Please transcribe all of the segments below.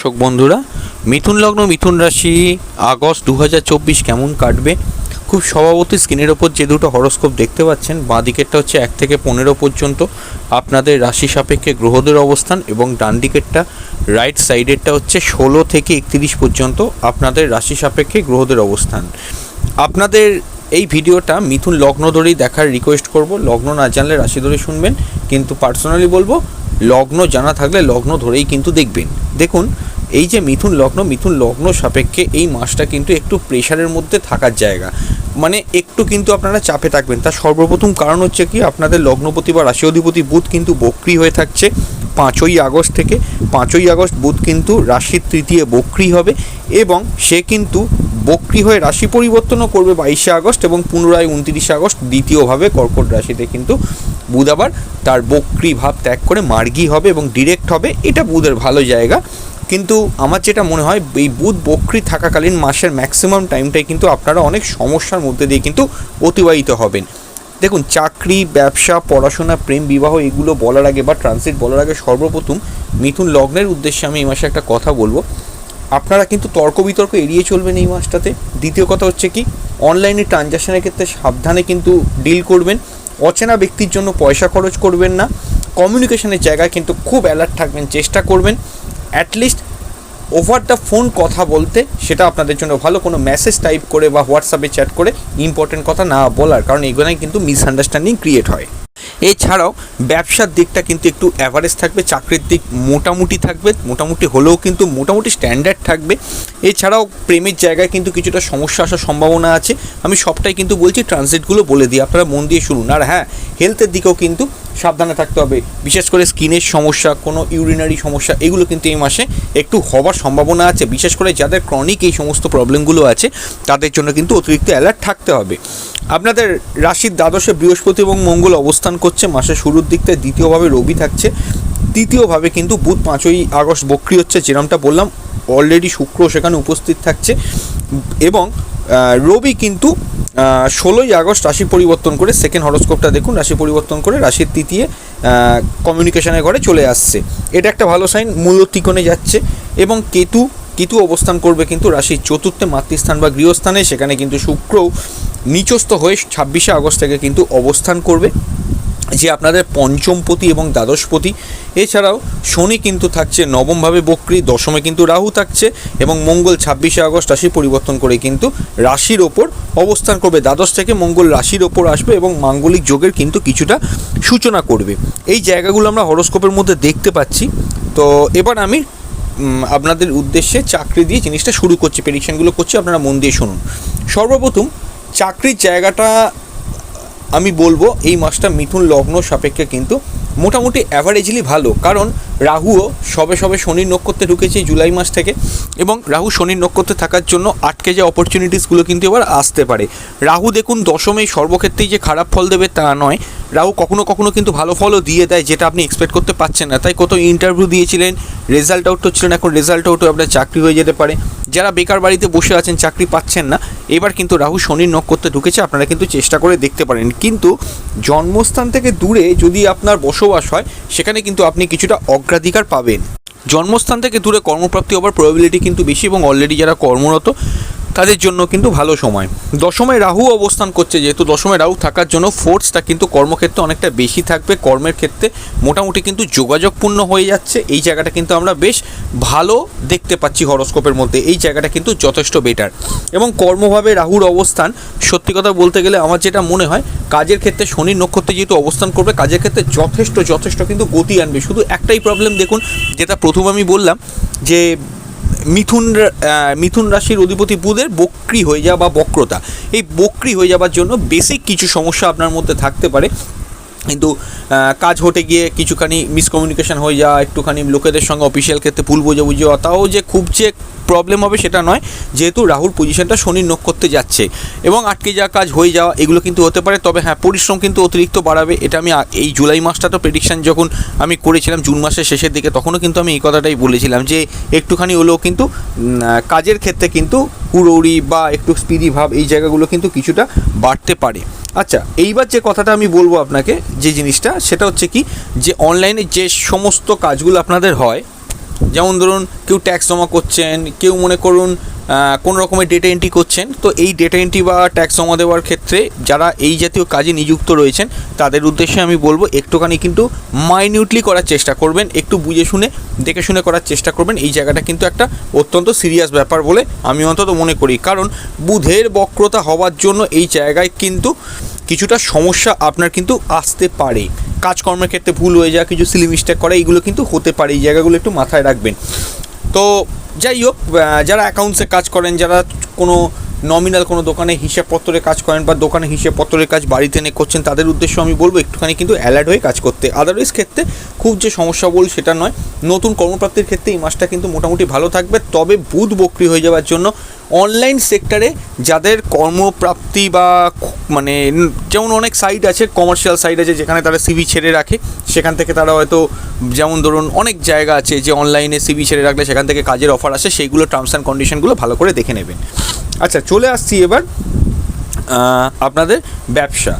দর্শক বন্ধুরা, মিথুন লগ্ন, মিথুন রাশি, আগস্ট দু হাজার চব্বিশ কেমন কাটবে? খুব স্বভাবতই স্ক্রিনের ওপর যে দুটো হরস্কোপ দেখতে পাচ্ছেন, বাঁ দিকেরটা হচ্ছে এক থেকে পনেরো পর্যন্ত। আপনাদের রাশি সাপেক্ষে গ্রহদের অবস্থান এবং ডান দিকেরটা রাইট সাইডেরটা হচ্ছে ষোলো থেকে একত্রিশ পর্যন্ত আপনাদের রাশি সাপেক্ষে গ্রহদের অবস্থান। আপনাদের এই ভিডিওটা মিথুন লগ্ন ধরেই দেখার রিকোয়েস্ট করব। লগ্ন না জানলে রাশি ধরে শুনবেন, কিন্তু পার্সোনালি বলব লগ্ন জানা থাকলে লগ্ন ধরেই কিন্তু দেখবেন। দেখুন, এই যে মিথুন লগ্ন মিথুন লগ্ন সাপেক্ষে এই মাসটা কিন্তু একটু প্রেশারের মধ্যে থাকার জায়গা। মানে একটু কিন্তু আপনারা চাপে থাকবেন। তার সর্বপ্রথম কারণ হচ্ছে কি, আপনাদের লগ্নপতি বা রাশি অধিপতি বুধ কিন্তু বক্রি হয়ে থাকছে। পাঁচই আগস্ট থেকে পাঁচই আগস্ট বুধ কিন্তু রাশির তৃতীয় বক্রি হবে এবং সে কিন্তু বক্রি হয়ে রাশি পরিবর্তনও করবে বাইশে আগস্ট এবং পুনরায় উনত্রিশে আগস্ট দ্বিতীয়ভাবে কর্কট রাশিতে কিন্তু বুধ আবার তার বক্রি ভাব ত্যাগ করে মার্গী হবে এবং ডিরেক্ট হবে, এটা বুধের ভালো জায়গা। কিন্তু আমার যেটা মনে হয়, এই বুধ বক্রি থাকাকালীন মাসের ম্যাক্সিমাম টাইমটাই কিন্তু আপনারা অনেক সমস্যার মধ্যে দিয়ে কিন্তু অতিবাহিত হবেন। দেখুন, চাকরি, ব্যবসা, পড়াশোনা, প্রেম, বিবাহ, এগুলো বলার আগে বা ট্রানজিট বলার আগে সর্বপ্রথম মিথুন লগ্নের উদ্দেশ্যে আমি এই মাসে একটা কথা বলব। আপনারা কিন্তু তর্ক বিতর্ক এড়িয়ে চলবেন এই মাসটাতে। দ্বিতীয় কথা হচ্ছে কি অনলাইনে ট্রানজ্যাকশনের ক্ষেত্রে সাবধানে কিন্তু ডিল করবেন। অচেনা ব্যক্তির জন্য পয়সা খরচ করবেন না। কমিউনিকেশনের জায়গায় কিন্তু খুব অ্যালার্ট থাকবেন, চেষ্টা করবেন অ্যাটলিস্ট ওভার দ্য ফোন কথা বলতে। সেটা আপনাদের জন্য ভালো, কোনো মেসেজ টাইপ করে বা হোয়াটসঅ্যাপে চ্যাট করে ইম্পর্টেন্ট কথা না বলার, কারণ এগুলোই কিন্তু মিসআন্ডারস্ট্যান্ডিং ক্রিয়েট হয়। এছাড়াও ব্যবসার দিকটা কিন্তু একটু অ্যাভারেজ থাকবে, চাকরির দিক মোটামুটি থাকবে, মোটামুটি হলেও কিন্তু মোটামুটি স্ট্যান্ডার্ড থাকবে। এছাড়াও প্রেমের জায়গায় কিন্তু কিছুটা সমস্যা আসার সম্ভাবনা আছে। আমি সবটাই কিন্তু বলছি ট্রানজিটগুলো বলে দিই, আপনারা মন দিয়ে শুনুন। আর হ্যাঁ হেলথের দিকেও কিন্তু সাবধানে থাকতে হবে। বিশেষ করে স্কিনের সমস্যা, কোনো ইউরিনারি সমস্যা, এগুলো কিন্তু এই মাসে একটু হওয়ার সম্ভাবনা আছে। বিশেষ করে যাদের ক্রনিক এই সমস্ত প্রবলেমগুলো আছে, তাদের জন্য কিন্তু অতিরিক্ত অ্যালার্ট থাকতে হবে। আপনাদের রাশির দ্বাদশে বৃহস্পতি এবং মঙ্গল অবস্থান করছে। মাসের শুরুর দিকতে দ্বিতীয়ভাবে রবি থাকছে। তৃতীয়ভাবে কিন্তু বুধ পাঁচই আগস্ট বক্রি হচ্ছে, যেরমটা বললাম অলরেডি শুক্র সেখানে উপস্থিত থাকছে। এবং রবি কিন্তু ষোলোই আগস্ট রাশি পরিবর্তন করে সেকেন্ড হরস্কোপটা দেখুন, রাশি পরিবর্তন করে রাশির তৃতীয় কমিউনিকেশনের ঘরে চলে আসছে। এটা একটা ভালো সাইন মূল ত্রিকোণে যাচ্ছে এবং কেতু কেতু অবস্থান করবে কিন্তু রাশির চতুর্থে মাতৃস্থান বা গৃহস্থানে, সেখানে কিন্তু শুক্রও নিচস্থ হয়ে ছাব্বিশে আগস্ট থেকে কিন্তু অবস্থান করবে। যে আপনাদের পঞ্চমপতি এবং দ্বাদশপতি। এছাড়াও শনি কিন্তু থাকছে নবমভাবে বক্রি, দশমে কিন্তু রাহু থাকছে এবং মঙ্গল ছাব্বিশে আগস্ট রাশি পরিবর্তন করে কিন্তু রাশির ওপর অবস্থান করবে। দ্বাদশ থেকে মঙ্গল রাশির ওপর আসবে এবং মাঙ্গলিক যোগের কিন্তু কিছুটা সূচনা করবে। এই জায়গাগুলো আমরা হরস্কোপের মধ্যে দেখতে পাচ্ছি। তো এবার আমি আপনাদের উদ্দেশ্যে চাকরি দিয়ে জিনিসটা শুরু করছি, প্রেডিকশনগুলো করছি, আপনারা মন দিয়ে শুনুন। সর্বপ্রথম চাকরির জায়গাটা আমি বলব এই মাসটা মিথুন লগ্ন সাপেক্ষে কিন্তু মোটামুটি অ্যাভারেজলি ভালো। কারণ রাহুও সবে সবে শনির নক্ষত্রে ঢুকেছে জুলাই মাস থেকে এবং রাহু শনির নক্ষত্রে থাকার জন্য আটকে যে অপরচুনিটিসগুলো কিন্তু এবার আসতে পারে। রাহু দেখুন দশমে সর্বক্ষেত্রেই যে খারাপ ফল দেবে তা নয়। রাহু কখনো কখনো কিন্তু ভালো ফলও দিয়ে দেয় যেটা আপনি এক্সপেক্ট করতে পারছেন না। তাই কত ইন্টারভিউ দিয়েছিলেন রেজাল্ট আউট হচ্ছিলেন, এখন রেজাল্ট আউট হয়ে আপনার চাকরি হয়ে যেতে পারে। যারা বেকার বাড়িতে বসে আছেন, চাকরি পাচ্ছেন না, এবার কিন্তু রাহু শনির নক্ষত্রে ঢুকেছে, আপনারা কিন্তু চেষ্টা করে দেখতে পারেন। কিন্তু জন্মস্থান থেকে দূরে যদি আপনার বসবাস হয়, সেখানে কিন্তু আপনি কিছুটা অগ্রাধিকার পাবেন। জন্মস্থান থেকে দূরে কর্মপ্রাপ্তি হওয়ার প্রবাবিলিটি কিন্তু বেশি এবং অলরেডি যারা কর্মরত তাদের জন্য কিন্তু ভালো সময়। দশমে রাহু অবস্থান করছে, যেহেতু দশমে রাহু থাকার জন্য ফোর্সটা কিন্তু কর্মক্ষেত্রে অনেকটা বেশি থাকবে। কর্মের ক্ষেত্রে মোটামুটি কিন্তু যোগাযোগপূর্ণ হয়ে যাচ্ছে। এই জায়গাটা কিন্তু আমরা বেশ ভালো দেখতে পাচ্ছি হরস্কোপের মধ্যে। এই জায়গাটা কিন্তু যথেষ্ট বেটার এবং কর্মভাবে রাহুর অবস্থান, সত্যি কথা বলতে গেলে আমার যেটা মনে হয়, কাজের ক্ষেত্রে শনির নক্ষত্রে যেহেতু অবস্থান করবে, কাজের ক্ষেত্রে যথেষ্ট যথেষ্ট কিন্তু গতি আনবে। শুধু একটাই প্রবলেম দেখুন, যেটা প্রথম আমি বললাম, যে মিথুন মিথুন রাশির অধিপতি বুধের বক্রি হয়ে যাওয়া বা বক্রতা। এই বক্রি হয়ে যাওয়ার জন্য বেসিক কিছু সমস্যা আপনার মধ্যে থাকতে পারে। কিন্তু কাজ হতে গিয়ে কিছুখানি মিসকমিউনিকেশন হয়ে যাওয়া, একটুখানি লোকেদের সঙ্গে অফিসিয়াল ক্ষেত্রে ভুল বোঝাবুঝি হওয়া, তাও যে খুব যে প্রবলেম হবে সেটা নয়, যেহেতু রাহুল পজিশনটা শনির নক্ষত্রে যাচ্ছে। এবং আটকে যাওয়া কাজ হয়ে যাওয়া, এগুলো কিন্তু হতে পারে, তবে হ্যাঁ পরিশ্রম কিন্তু অতিরিক্ত বাড়াবে। এটা আমি এই জুলাই মাসটা তো প্রেডিকশান যখন আমি করেছিলাম, জুন মাসের শেষের দিকে, তখনও কিন্তু আমি এই কথাটাই বলেছিলাম যে, একটুখানি হলেও কিন্তু কাজের ক্ষেত্রে কিন্তু হুড়ৌড়ি বা একটু স্পিডি ভাব এই জায়গাগুলো কিন্তু কিছুটা বাড়তে পারে। আচ্ছা এইবার যে কথাটা আমি বলব আপনাকে, যে জিনিসটা, সেটা হচ্ছে কি, যে অনলাইনে যে সমস্ত কাজগুলো আপনাদের হয়, যেমন ধরুন কেউ ট্যাক্স জমা করছেন, কেউ মনে করুন কোনো রকমের ডেটা এন্ট্রি করছেন, তো এই ডেটা এন্ট্রি বা ট্যাক্স জমা দেওয়ার ক্ষেত্রে যারা এই জাতীয় কাজে নিযুক্ত রয়েছেন, তাদের উদ্দেশ্যে আমি বলব একটুখানি কিন্তু মাইনিউটলি করার চেষ্টা করবেন, একটু বুঝে শুনে, দেখে শুনে করার চেষ্টা করবেন। এই জায়গাটা কিন্তু একটা অত্যন্ত সিরিয়াস ব্যাপার বলে আমি অন্তত মনে করি। কারণ বুধের বক্রতা হওয়ার জন্য এই জায়গায় কিন্তু কিছুটা সমস্যা আপনার কিন্তু আসতে পারে। কাজকর্মের ক্ষেত্রে ভুল হয়ে যাওয়া, কিছু সিলি মিস্টেক করা এইগুলো কিন্তু হতে পারে। এই জায়গাগুলো একটু মাথায় রাখবেন। তো যাই হোক যারা অ্যাকাউন্টসে কাজ করেন যারা কোনো নমিনাল কোনো দোকানে হিসাবপত্রের কাজ করেন বা দোকানে হিসাবপত্রের কাজ বাড়িতে এনে করছেন, তাদের উদ্দেশ্য আমি বলব একটুখানি কিন্তু অ্যালার্ট হয়ে কাজ করতে। আদারওয়াইজ ক্ষেত্রে খুব যে সমস্যা বল সেটা নয়। নতুন কর্মপ্রাপ্তির ক্ষেত্রে এই মাসটা কিন্তু মোটামুটি ভালো থাকবে। তবে বুধ বক্রি হয়ে যাওয়ার জন্য অনলাইন সেক্টরে যাদের কর্মপ্রাপ্তি বা মানে যেমন অনেক সাইট আছে কমার্শিয়াল সাইট আছে যেখানে তারা সিভি ছেড়ে রাখে, সেখান থেকে তারা হয়তো যেমন ধরুন অনেক জায়গা আছে যে অনলাইনে সিভি ছেড়ে রাখলে সেখান থেকে কাজের অফার আসে, সেইগুলো টার্মস অ্যান্ড কন্ডিশনগুলো ভালো করে দেখে নেবেন। আচ্ছা চলে আসছি এবার আপনাদের ব্যবসা।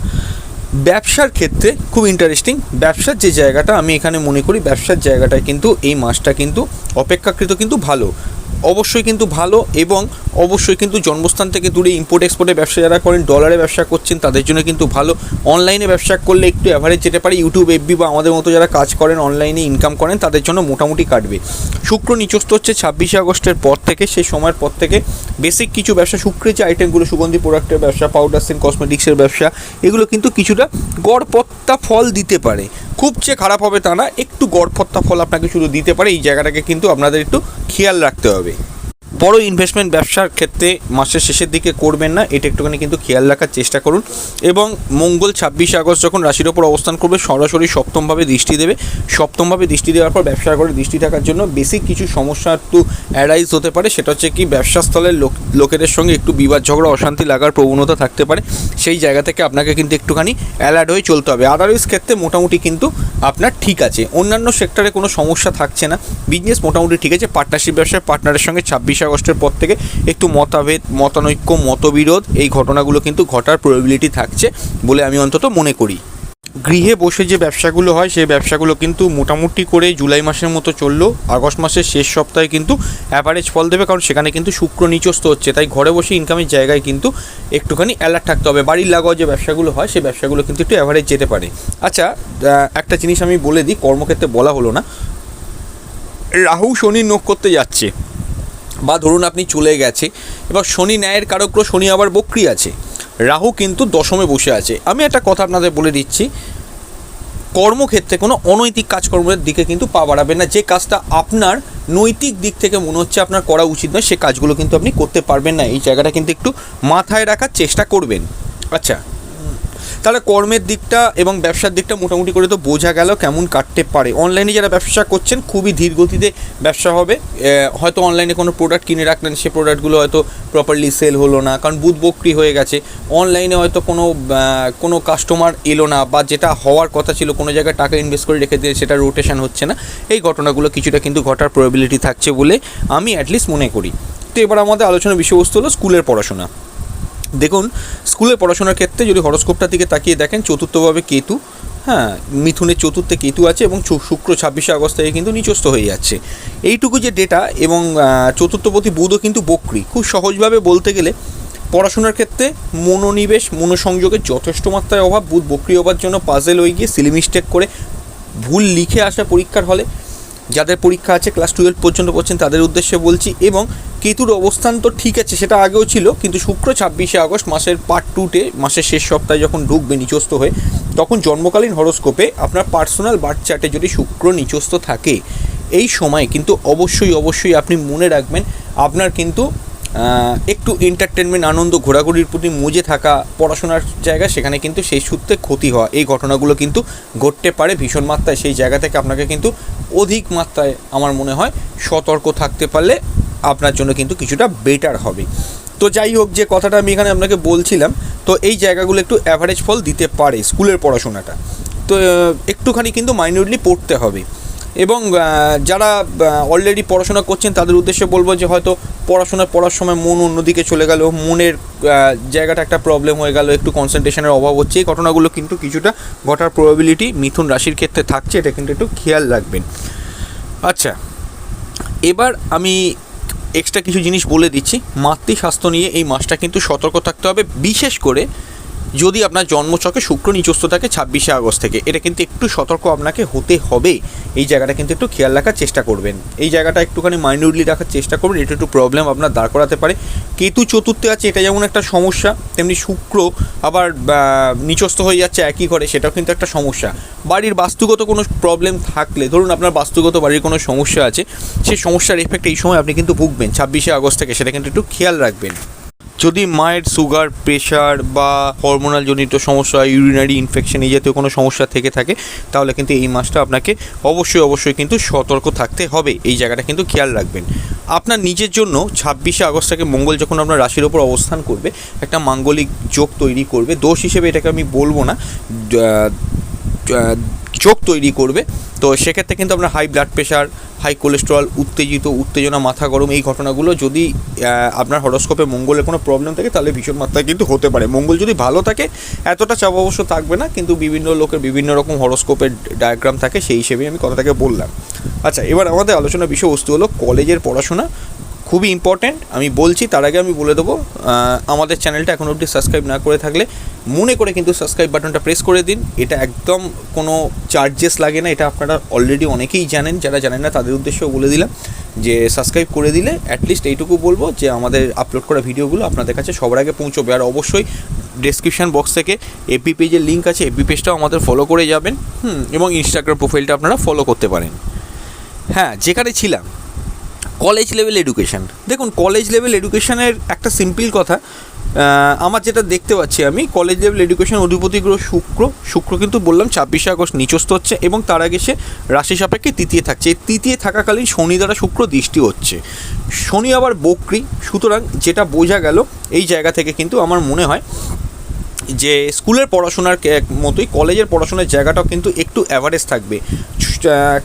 ব্যবসার ক্ষেত্রে খুব ইন্টারেস্টিং ব্যবসার যে জায়গাটা আমি এখানে মনে করি, ব্যবসার জায়গাটায় কিন্তু এই মাসটা কিন্তু অপেক্ষাকৃত কিন্তু ভালো। অবশ্যই কিন্তু ভালো এবং অবশ্যই কিন্তু জন্মস্থান থেকে দূরে ইম্পোর্ট এক্সপোর্টের ব্যবসা যারা করেন ডলারে ব্যবসা করছেন, তাদের জন্য কিন্তু ভালো। অনলাইনে ব্যবসা করলে একটু অ্যাভারেজ যেতে পারে ইউটিউব এফবি বা আমাদের মতো যারা কাজ করেন অনলাইনে ইনকাম করেন, তাদের জন্য মোটামুটি কাটবে। শুক্র নিচস্ত হচ্ছে ছাব্বিশে আগস্টের পর থেকে, সেই সময়ের পর থেকে বেসিক কিছু ব্যবসা, শুক্রের যে আইটেমগুলো সুগন্ধি প্রোডাক্টের ব্যবসা পাউডার সেন কসমেটিক্সের ব্যবসা, এগুলো কিন্তু কিছুটা গড়পত্তা ফল দিতে পারে। খুব যে খারাপ হবে তা না, একটু গড়পত্তা ফল আপনাকে শুধু দিতে পারে, এই জায়গাটাকে কিন্তু আপনাদের একটু খেয়াল রাখতে হবে। বড় ইনভেস্টমেন্ট ব্যবসার ক্ষেত্রে মাসের শেষের দিকে করবেন না, এটা একটুখানি কিন্তু খেয়াল রাখার চেষ্টা করুন। এবং মঙ্গল ছাব্বিশে আগস্ট যখন রাশির ওপর অবস্থান করবে, সরাসরি সপ্তমভাবে দৃষ্টি দেবে। সপ্তমভাবে দৃষ্টি দেওয়ার পর ব্যবসা করে দৃষ্টি থাকার জন্য বেসিক কিছু সমস্যা একটু অ্যারাইজ হতে পারে। সেটা হচ্ছে কি, ব্যবসা স্থলের লোক, লোকেদের সঙ্গে একটু বিবাদ, ঝগড়া, অশান্তি লাগার প্রবণতা থাকতে পারে। সেই জায়গা থেকে আপনাকে কিন্তু একটুখানি অ্যালার্ট হয়ে চলতে হবে। আদারওয়াইজ ক্ষেত্রে মোটামুটি কিন্তু আপনার ঠিক আছে। অন্যান্য সেক্টরে কোনো সমস্যা থাকছে না। বিজনেস মোটামুটি ঠিক আছে। পার্টনারশিপ ব্যবসায় পার্টনারের সঙ্গে ছাব্বিশে আগস্টের পর থেকে একটু মতাভেদ, মতানৈক্য, মতবিরোধ, এই ঘটনাগুলো কিন্তু ঘটার প্রবিলিটি থাকছে বলে আমি অন্তত মনে করি। গৃহে বসে যে ব্যবসাগুলো হয়, সেই ব্যবসাগুলো কিন্তু মোটামুটি করে জুলাই মাসের মতো চলল। আগস্ট মাসের শেষ সপ্তাহে কিন্তু অ্যাভারেজ ফল দেবে, কারণ সেখানে কিন্তু শুক্র নিচস্ত হচ্ছে। তাই ঘরে বসে ইনকামের জায়গায় কিন্তু একটুখানি অ্যালার্ট থাকতে হবে। বাড়ির লাগাও যে ব্যবসাগুলো হয়, সেই ব্যবসাগুলো কিন্তু একটু অ্যাভারেজ যেতে পারে। আচ্ছা একটা জিনিস আমি বলে দিই, কর্মক্ষেত্রে বলা হলো না। রাহু শনি নোখ করতে যাচ্ছে। বা ধরুন আপনি চলে গেছে, এবার শনি ন্যায়ের কারক্র শনি আবার বক্রি আছে। রাহু কিন্তু দশমে বসে আছে। আমি একটা কথা আপনাদের বলে দিচ্ছি, কর্মক্ষেত্রে কোনো অনৈতিক কাজকর্মের দিকে কিন্তু পা বাড়াবেন না। যে কাজটা আপনার নৈতিক দিক থেকে মনে হচ্ছে আপনার করা উচিত নয়, সে কাজগুলো কিন্তু আপনি করতে পারবেন না। এই জায়গাটা কিন্তু একটু মাথায় রাখার চেষ্টা করবেন। আচ্ছা তাহলে কর্মের দিকটা এবং ব্যবসার দিকটা মোটামুটি করে তো বোঝা গেল কেমন কাটতে পারে। অনলাইনে যারা ব্যবসা করছেন, খুবই ধীর গতিতে ব্যবসা হবে। হয়তো অনলাইনে কোনো প্রোডাক্ট কিনে রাখলেন, সে প্রোডাক্টগুলো হয়তো প্রপারলি সেল হলো না, কারণ বুধ বকরি হয়ে গেছে। অনলাইনে হয়তো কোনো কোনো কাস্টমার এলো না বা যেটা হওয়ার কথা ছিল, কোনো জায়গায় টাকা ইনভেস্ট করে রেখে দিয়ে সেটা রোটেশন হচ্ছে না। এই ঘটনাগুলো কিছুটা কিন্তু ঘটার প্রবাবিলিটি থাকছে বলে আমি অ্যাটলিস্ট মনে করি। তো এবার আমাদের আলোচনার বিষয়বস্তু হলো স্কুলের পড়াশোনা। দেখুন, স্কুলে পড়াশোনার ক্ষেত্রে যদি হরস্কোপটার দিকে তাকিয়ে দেখেন, চতুর্থভাবে কেতু হ্যাঁ মিথুনের চতুর্থে কেতু আছে এবং শুক্র ছাব্বিশে আগস্ট থেকে কিন্তু নিচস্থ হয়ে যাচ্ছে। এইটুকু যে ডেটা এবং চতুর্থপতি বুধও কিন্তু বক্রি। খুব সহজভাবে বলতে গেলে, পড়াশোনার ক্ষেত্রে মনোনিবেশ, মনোসংযোগের যথেষ্ট মাত্রায় অভাব, বুধ বক্রি হবার জন্য পাজেল হয়ে গিয়ে সিলি মিস্টেক করে ভুল লিখে আসা পরীক্ষার হলে, যাদের পরীক্ষা আছে ক্লাস টুয়েলভ পর্যন্ত পড়ছেন, তাদের উদ্দেশ্যে বলছি এবং কেতুর অবস্থান তো ঠিক আছে, সেটা আগেও ছিল, কিন্তু শুক্র ছাব্বিশে আগস্ট মাসের পার্ট টুতে মাসের শেষ সপ্তাহে যখন ঢুকবে নিচস্থ হয়ে, তখন জন্মকালীন হরোস্কোপে আপনার পার্সোনাল বার্থ চার্টে যদি শুক্র নিচস্থ থাকে, এই সময় কিন্তু অবশ্যই অবশ্যই আপনি মনে রাখবেন, আপনার কিন্তু একটু এন্টারটেনমেন্ট আনন্দ, ঘোরাঘুরির প্রতি মজে থাকা, পড়াশোনার জায়গা, সেখানে কিন্তু সেই সূত্রে ক্ষতি হওয়া, এই ঘটনাগুলো কিন্তু ঘটতে পারে ভীষণ মাত্রায়। সেই জায়গা থেকে আপনাকে কিন্তু অধিক মাত্রায়, আমার মনে হয়, সতর্ক থাকতে পারলে আপনার জন্য কিন্তু কিছুটা বেটার হবে। তো যাই হোক, যে কথাটা আমি এখানে আপনাকে বলছিলাম, তো এই জায়গাগুলো একটু অ্যাভারেজ ফল দিতে পারে স্কুলের পড়াশোনাটা। তো একটুখানি কিন্তু মাইনরলি পড়তে হবে। এবং যারা অলরেডি পড়াশোনা করছেন, তাদের উদ্দেশ্যে বলব যে হয়তো পড়াশোনা পড়ার সময় মন অন্যদিকে চলে গেল, মনের জায়গাটা একটা প্রবলেম হয়ে গেল, একটু কনসেন্ট্রেশনের অভাব হচ্ছে, এই ঘটনাগুলো কিন্তু কিছুটা ঘটার প্রবাবিলিটি মিথুন রাশির ক্ষেত্রে থাকছে, এটা কিন্তু একটু খেয়াল রাখবেন। আচ্ছা এবার আমি এক্সট্রা কিছু জিনিস বলে দিচ্ছি। মাতৃ স্বাস্থ্য নিয়ে এই মাসটা কিন্তু সতর্ক থাকতে হবে। বিশেষ করে যদি আপনার জন্মচকে শুক্র নিচস্ত থাকে ছাব্বিশে আগস্ট থেকে। এটা কিন্তু একটু সতর্ক আপনাকে হতে হবে। এই জায়গাটা কিন্তু একটু খেয়াল রাখার চেষ্টা করবেন। এই জায়গাটা একটুখানি মাইনিউটলি রাখার চেষ্টা করবেন। এটা একটু প্রবলেম আপনার দাঁড় করাতে পারে। কেতু চতুর্থে আছে, এটা যেমন একটা সমস্যা, তেমনি শুক্র আবার নিচস্থ হয়ে যাচ্ছে একই ঘরে, সেটাও কিন্তু একটা সমস্যা। বাড়ির বাস্তুগত কোনো প্রবলেম থাকলে, ধরুন আপনার বাস্তুগত বাড়ির কোনো সমস্যা আছে, সেই সমস্যার এফেক্ট এই সময় আপনি কিন্তু ভুগবেন। ছাব্বিশে আগস্ট থেকে, সেটা কিন্তু একটু খেয়াল রাখবেন। যদি মায়ের সুগার প্রেশার বা হরমোনাল জনিত সমস্যা ইউরিনারি ইনফেকশন এই জাতীয় কোনো সমস্যা থেকে থাকে, তাহলে কিন্তু এই মাসটা আপনাকে অবশ্যই অবশ্যই কিন্তু সতর্ক থাকতে হবে। এই জায়গাটা কিন্তু খেয়াল রাখবেন। আপনার নিজের জন্য ছাব্বিশে আগস্ট থেকে মঙ্গল যখন আপনার রাশির ওপর অবস্থান করবে, একটা মাঙ্গলিক যোগ তৈরি করবে। দোষ হিসেবে এটাকে আমি বলব না। চোখ তৈরি করবে। তো সেক্ষেত্রে কিন্তু আপনার high blood pressure high cholesterol উত্তেজিত, উত্তেজনা, মাথা গরম এই ঘটনাগুলো যদি আপনার হরস্কোপে মঙ্গলের কোনো প্রবলেম থাকে, তাহলে ভীষণ মাত্রায় কিন্তু হতে পারে। মঙ্গল যদি ভালো থাকে, এতটা চাপ অবশ্য থাকবে না, কিন্তু বিভিন্ন লোকের বিভিন্ন রকম হরস্কোপের ডায়াগ্রাম থাকে, সেই হিসেবেই আমি কথাটাকে বললাম। আচ্ছা এবার আমাদের আলোচনার বিষয়বস্তু হলো কলেজের পড়াশোনা। খুবই ইম্পর্ট্যান্ট আমি বলছি, তার আগে আমি বলে দেবো আমাদের চ্যানেলটা এখন অবধি সাবস্ক্রাইব না করে থাকলে মনে করে কিন্তু সাবস্ক্রাইব বাটনটা প্রেস করে দিন। এটা একদম কোনো চার্জেস লাগে না, এটা আপনারা অলরেডি অনেকেই জানেন, যারা জানেন না, তাদের উদ্দেশ্যেও বলে দিলাম যে সাবস্ক্রাইব করে দিলে অ্যাটলিস্ট এইটুকু বলব যে আমাদের আপলোড করা ভিডিওগুলো আপনাদের কাছে সবার আগে পৌঁছবে। আর অবশ্যই ডেসক্রিপশন বক্স থেকে এপি পেজের লিঙ্ক আছে এপি পেজটাও আমাদের ফলো করে যাবেন। হুম, এবং ইনস্টাগ্রাম প্রোফাইলটা আপনারা ফলো করতে পারেন। হ্যাঁ যেখানে ছিলাম কলেজ লেভেল এডুকেশন দেখুন, কলেজ লেভেল এডুকেশানের একটা সিম্পল কথা আমার যেটা দেখতে পাচ্ছি আমি, কলেজ লেভেল এডুকেশন অধিপতি গ্রহ শুক্র শুক্র কিন্তু বললাম ছাব্বিশে আগস্ট নিচস্থ হচ্ছে এবং তার আগে সে রাশি সাপেক্ষে তৃতীয় থাকছে। এই তৃতীয় থাকাকালীন শনি দ্বারা শুক্র দৃষ্টি হচ্ছে। শনি আবার বক্রি, সুতরাং যেটা বোঝা গেল, এই জায়গা থেকে কিন্তু আমার মনে হয় যে স্কুলের পড়াশোনার মতোই কলেজের পড়াশোনার জায়গাটাও কিন্তু একটু অ্যাভারেজ থাকবে।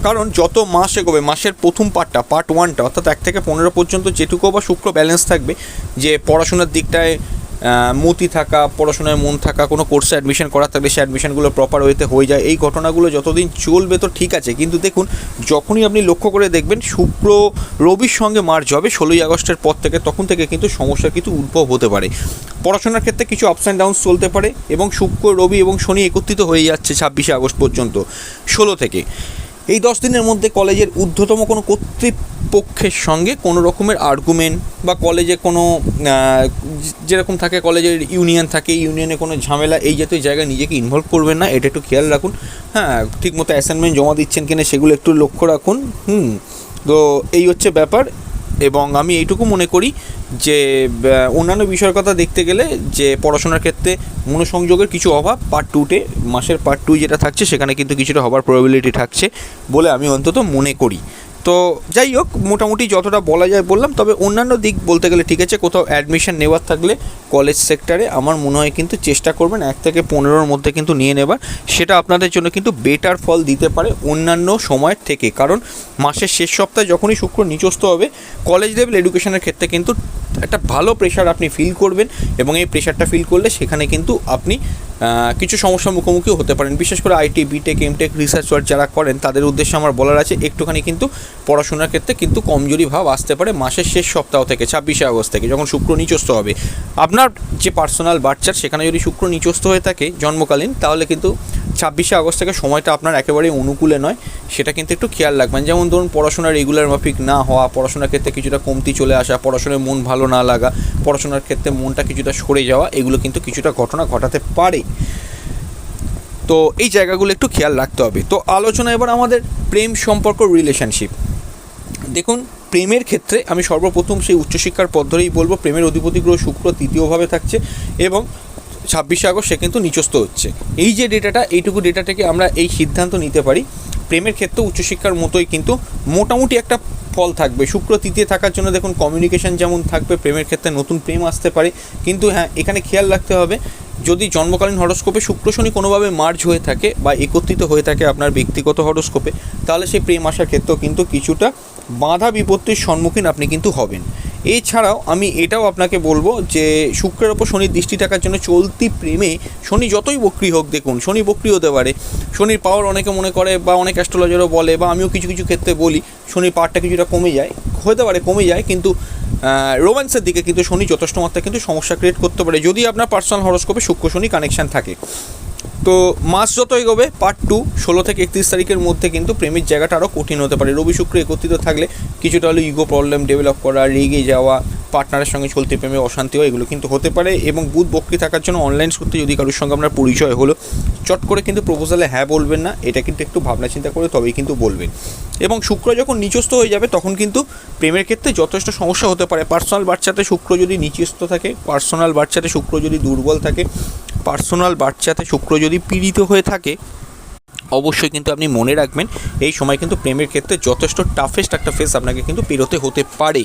কারণ যত মাস এগোবে, মাসের প্রথম পার্টটা পার্ট ওয়ানটা অর্থাৎ এক থেকে পনেরো পর্যন্ত যেটুকু বা শুক্র ব্যালেন্স থাকবে, যে পড়াশোনার দিকটায় মতি থাকা, পড়াশোনায় মন থাকা, কোনো কোর্সে অ্যাডমিশন করা থাকলে সে অ্যাডমিশনগুলো প্রপার ওয়েতে হয়ে যায়। এই ঘটনাগুলো যতদিন চলবে তো ঠিক আছে, কিন্তু দেখুন, যখনই আপনি লক্ষ্য করে দেখবেন, শুক্র রবির সঙ্গে মার্চ হবে, ষোলোই আগস্টের পর থেকে, তখন থেকে কিন্তু সমস্যা কিন্তু উদ্ভব হতে পারে। পড়াশোনার ক্ষেত্রে কিছু আপস অ্যান্ড ডাউনস চলতে পারে এবং শুক্র, রবি এবং শনি একত্রিত হয়ে যাচ্ছে ছাব্বিশে আগস্ট পর্যন্ত। ষোলো থেকে এই দশ দিনের মধ্যে কলেজের ঊর্ধ্বতম কোনো কর্তৃপক্ষের সঙ্গে কোনো রকমের আর্গুমেন্ট বা কলেজে কোনো যেরকম থাকে কলেজের ইউনিয়ন থাকে ইউনিয়নে কোনো ঝামেলা, এই জাতীয় জায়গায় নিজেকে ইনভলভ করবেন না, এটা একটু খেয়াল রাখুন। হ্যাঁ ঠিকমতো অ্যাসাইনমেন্ট জমা দিচ্ছেন কিনা সেগুলো একটু লক্ষ্য রাখুন। হুম, তো এই হচ্ছে ব্যাপার। এবং আমি এইটুকু মনে করি যে অন্যান্য বিষয়ের কথা দেখতে গেলে যে পড়াশোনার ক্ষেত্রে মনোসংযোগের কিছু অভাব পার্ট টুতে মাসের পার্ট টু যেটা থাকছে সেখানে কিন্তু কিছুটা হবার প্রবাবিলিটি থাকছে বলে আমি অন্তত মনে করি। তো যাই হোক, মোটামুটি যতটা বলা যায় বললাম, তবে অন্যান্য দিক বলতে গেলে ঠিক আছে, কোথাও অ্যাডমিশন নেওয়ার থাকলে কলেজ সেক্টরে আমার মনে হয় কিন্তু চেষ্টা করবেন এক থেকে পনেরোর মধ্যে কিন্তু নিয়ে নেবার। সেটা আপনাদের জন্য কিন্তু বেটার ফল দিতে পারে অন্যান্য সময়ের থেকে। কারণ মাসের শেষ সপ্তাহে যখনই শুক্র নিচস্থ হবে কলেজ লেভেল এডুকেশনের ক্ষেত্রে কিন্তু একটা ভালো প্রেশার আপনি ফিল করবেন এবং এই প্রেশারটা ফিল করলে সেখানে কিন্তু আপনি কিছু সমস্যার মুখোমুখি হতে পারেন। বিশেষ করে IT BTech MTech research work যারা করেন, তাদের উদ্দেশ্যে আমার বলার আছে, একটুখানি কিন্তু পড়াশোনার ক্ষেত্রে কিন্তু কমজোরি ভাব আসতে পারে মাসের শেষ সপ্তাহ থেকে, ছাব্বিশে আগস্ট থেকে, যখন শুক্র নিচস্থ হবে। আপনার যে পার্সোনাল বাচ্চার, সেখানে যদি শুক্র নিচস্থ হয়ে থাকে জন্মকালীন, তাহলে কিন্তু ছাব্বিশে আগস্ট থেকে সময়টা আপনার একেবারেই অনুকূলে নয়। সেটা কিন্তু একটু খেয়াল রাখবেন। যেমন ধরুন পড়াশোনা রেগুলার মাফিক না হওয়া, পড়াশোনার ক্ষেত্রে কিছুটা কমতি চলে আসা, পড়াশোনায় মন ভালো না লাগা, পড়াশোনার ক্ষেত্রে মনটা কিছুটা সরে যাওয়া, এগুলো কিন্তু কিছুটা ঘটনা ঘটাতে পারে। তো এই জায়গাগুলো একটু খেয়াল রাখতে হবে। তো আলোচনা এবার আমাদের প্রেম সম্পর্ক রিলেশনশিপ দেখুন, প্রেমের ক্ষেত্রে আমি সর্বপ্রথম সেই উচ্চশিক্ষার পথ ধরেই বলব, প্রেমের অধিপতি গ্রহ শুক্র তৃতীয়ভাবে থাকছে এবং ছাব্বিশে আগস্ট সে কিন্তু নিচস্থ হচ্ছে। এই যে ডেটাটা, এইটুকু ডেটা থেকে আমরা এই সিদ্ধান্ত নিতে পারি, প্রেমের ক্ষেত্রে উচ্চশিক্ষার মতোই কিন্তু মোটামুটি একটা ফল থাকবে। শুক্র তৃতীয় থাকার জন্য দেখুন কমিউনিকেশন যেমন থাকবে, প্রেমের ক্ষেত্রে নতুন প্রেম আসতে পারে। কিন্তু হ্যাঁ এখানে খেয়াল রাখতে হবে যদি জন্মকালীন হরস্কোপে শুক্র শনি কোনোভাবে মার্জ হয়ে থাকে বা একত্রিত হয়ে থাকে আপনার ব্যক্তিগত হরস্কোপে, তাহলে সেই প্রেম আসার ক্ষেত্রেও কিন্তু কিছুটা বাধা বিপত্তির সম্মুখীন আপনি কিন্তু হবেন। এছাড়াও আমি এটাও আপনাকে বলব যে শুক্রের ওপর শনির দৃষ্টি থাকার জন্য চলতি প্রেমে শনি যতই বক্রি হোক দেখুন, শনি বক্রি হতে পারে। শনির পাওয়ার অনেকে মনে করে বা অনেক অ্যাস্ট্রোলজারও বলে বা আমিও কিছু কিছু ক্ষেত্রে বলি, শনির পাওয়ারটা কিছুটা কমে যায়। হতে পারে কমে যায়, কিন্তু রোম্যান্সের দিকে কিন্তু শনি যথেষ্ট মাত্রায় কিন্তু সমস্যা ক্রিয়েট করতে পারে। যদি আপনার পার্সোনাল হরস্কোপে শুক্র, শনি কানেকশান থাকে। তো মাস যত এগোবে পার্ট টু ষোলো থেকে একত্রিশ তারিখের মধ্যে কিন্তু প্রেমের জায়গাটা আরও কঠিন হতে পারে। রবি শুক্র একত্রিত থাকলে কিছুটা হলো ইগো প্রবলেম ডেভেলপ করা, রেগে যাওয়া পার্টনারের সঙ্গে চলতে প্রেমে অশান্তি এগুলো কিন্তু হতে পারে এবং বুধ বক্রি থাকার জন্য অনলাইন সূত্রে যদি কারোর সঙ্গে আপনার পরিচয় হলো, চট করে কিন্তু প্রপোজালে হ্যাঁ বলবেন না, এটা কিন্তু একটু ভাবনা চিন্তা করে তবেই কিন্তু বলবেন। এবং শুক্র যখন নিচস্থ হয়ে যাবে, তখন কিন্তু প্রেমের ক্ষেত্রে যথেষ্ট সমস্যা হতে পারে। পার্সোনাল বাচ্চাতে শুক্র যদি নিচস্থ থাকে পার্সোনাল বাচ্চাতে শুক্র যদি দুর্বল থাকে পার্সোনাল বাচ্চাতে শুক্র যদি পীড়িত হয়ে থাকে, অবশ্যই কিন্তু আপনি মনে রাখবেন, এই সময় কিন্তু প্রেমের ক্ষেত্রে যথেষ্ট টাফেস্ট একটা ফেস আপনাকে কিন্তু পেরোতে হতে পারে।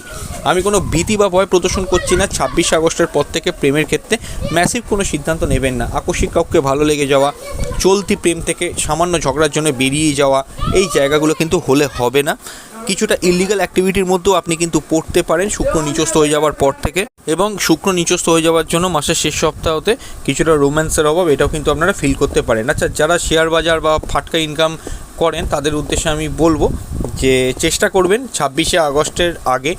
আমি কোনো ভীতি বা ভয় প্রদর্শন করছি না, ছাব্বিশে আগস্টের পর থেকে প্রেমের ক্ষেত্রে ম্যাসিভ কোনো সিদ্ধান্ত নেবেন না। আকস্মিক কাউকে ভালো লেগে যাওয়া, চলতি প্রেম থেকে সামান্য ঝগড়ার জন্য বেরিয়ে যাওয়া, এই জায়গাগুলো কিন্তু হলে হবে না। কিছুটা ইলিগাল অ্যাক্টিভিটির মধ্যেও আপনি কিন্তু পড়তে পারেন। শুক্র নিচস্থ হয়ে যাওয়ার পর থেকে। এবং শুক্র নিচস্থ হয়ে যাওয়ার জন্য মাসের শেষ সপ্তাহতে কিছুটা রোম্যান্সের অভাব, এটাও কিন্তু আপনারা ফিল করতে পারেন। আচ্ছা যারা শেয়ার বাজার বা ফাটকা ইনকাম করেন, তাদের উদ্দেশ্যে আমি বলব যে, চেষ্টা করবেন ছাব্বিশে আগস্টের আগে,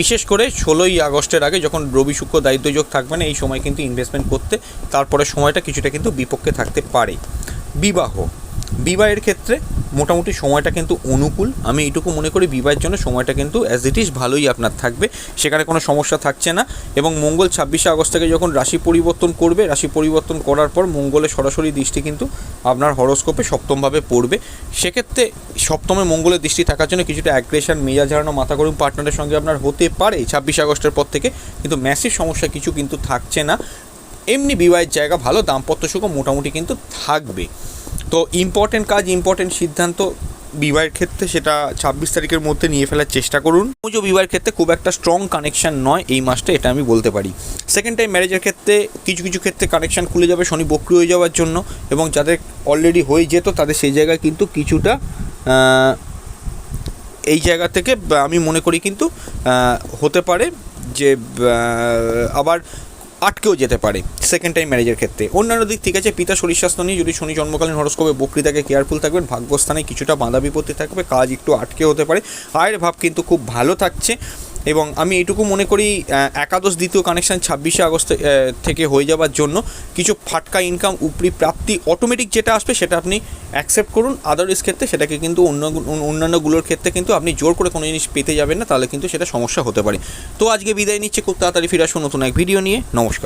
বিশেষ করে ষোলোই আগস্টের আগে যখন রবি শুক্র দায়িত্বযোগ থাকবে না, এই সময় কিন্তু ইনভেস্টমেন্ট করতে তারপরে সময়টা কিছুটা কিন্তু বিপক্ষে থাকতে পারে। বিবাহ বিবাহের ক্ষেত্রে মোটামুটি সময়টা কিন্তু অনুকূল। আমি এইটুকু মনে করি বিবাহের জন্য সময়টা কিন্তু অ্যাজ ইট ইজ ভালোই আপনার থাকবে। সেখানে কোনো সমস্যা থাকছে না এবং মঙ্গল ছাব্বিশে আগস্ট থেকে যখন রাশি পরিবর্তন করবে, রাশি পরিবর্তন করার পর মঙ্গলের সরাসরি দৃষ্টি কিন্তু আপনার হরস্কোপে সপ্তমভাবে পড়বে। সেক্ষেত্রে সপ্তমে মঙ্গলের দৃষ্টি থাকার জন্য কিছুটা অ্যাগ্রেশন মেজাজ হারানো, মাথা গরম পার্টনারের সঙ্গে আপনার হতে পারে ছাব্বিশে আগস্টের পর থেকে। কিন্তু ম্যাসিভ সমস্যা কিছু কিন্তু থাকছে না। এমনি বিবাহের জায়গা ভালো, দাম্পত্য সুখ মোটামুটি কিন্তু থাকবে। তো ইম্পর্টেন্ট কাজ ইম্পর্টেন্ট সিদ্ধান্ত বিবাহের ক্ষেত্রে সেটা ছাব্বিশ তারিখের মধ্যে নিয়ে ফেলার চেষ্টা করুন। পুজো বিবাহের ক্ষেত্রে খুব একটা স্ট্রং কানেকশন নয় এই মাসটা, এটা আমি বলতে পারি। সেকেন্ড টাইম ম্যারেজের ক্ষেত্রে কিছু কিছু ক্ষেত্রে কানেকশন খুলে যাবে, শনি বক্রি হয়ে যাওয়ার জন্য এবং যাদের অলরেডি হয়ে যেত তাদের সেই জায়গায় কিন্তু কিছুটা এই জায়গা থেকে আমি মনে করি কিন্তু হতে পারে যে আবার আটকেও যেতে পারে সেকেন্ড টাইম ম্যারেজের ক্ষেত্রে। অন্যান্য দিক ঠিক আছে, পিতা শরীর স্বাস্থ্য নিয়ে যদি শনি জন্মকালীন হরস্কোপে বকৃতাকে কেয়ারফুল থাকবেন, ভাগ্যস্থানে কিছুটা বাঁধা বিপত্তি থাকবে, কাজ একটু আটকে হতে পারে। আয়ের ভাব কিন্তু খুব ভালো থাকছে। এবং আমি এইটুকু মনে করি একাদশ, দ্বিতীয় কানেকশান ছাব্বিশে আগস্ট থেকে হয়ে যাওয়ার জন্য কিছু ফাটকা ইনকাম উপরি প্রাপ্তি অটোমেটিক যেটা আসবে সেটা আপনি অ্যাকসেপ্ট করুন। আদার্স ক্ষেত্রে সেটাকে কিন্তু অন্য, অন্যান্যগুলোর ক্ষেত্রে কিন্তু আপনি জোর করে কোনো জিনিস পেতে যাবেন না, তাহলে কিন্তু সেটা সমস্যা হতে পারে। তো আজকে বিদায় নিচ্ছে, খুব তাড়াতাড়ি ফিরে আসুন নতুন এক ভিডিও নিয়ে। নমস্কার।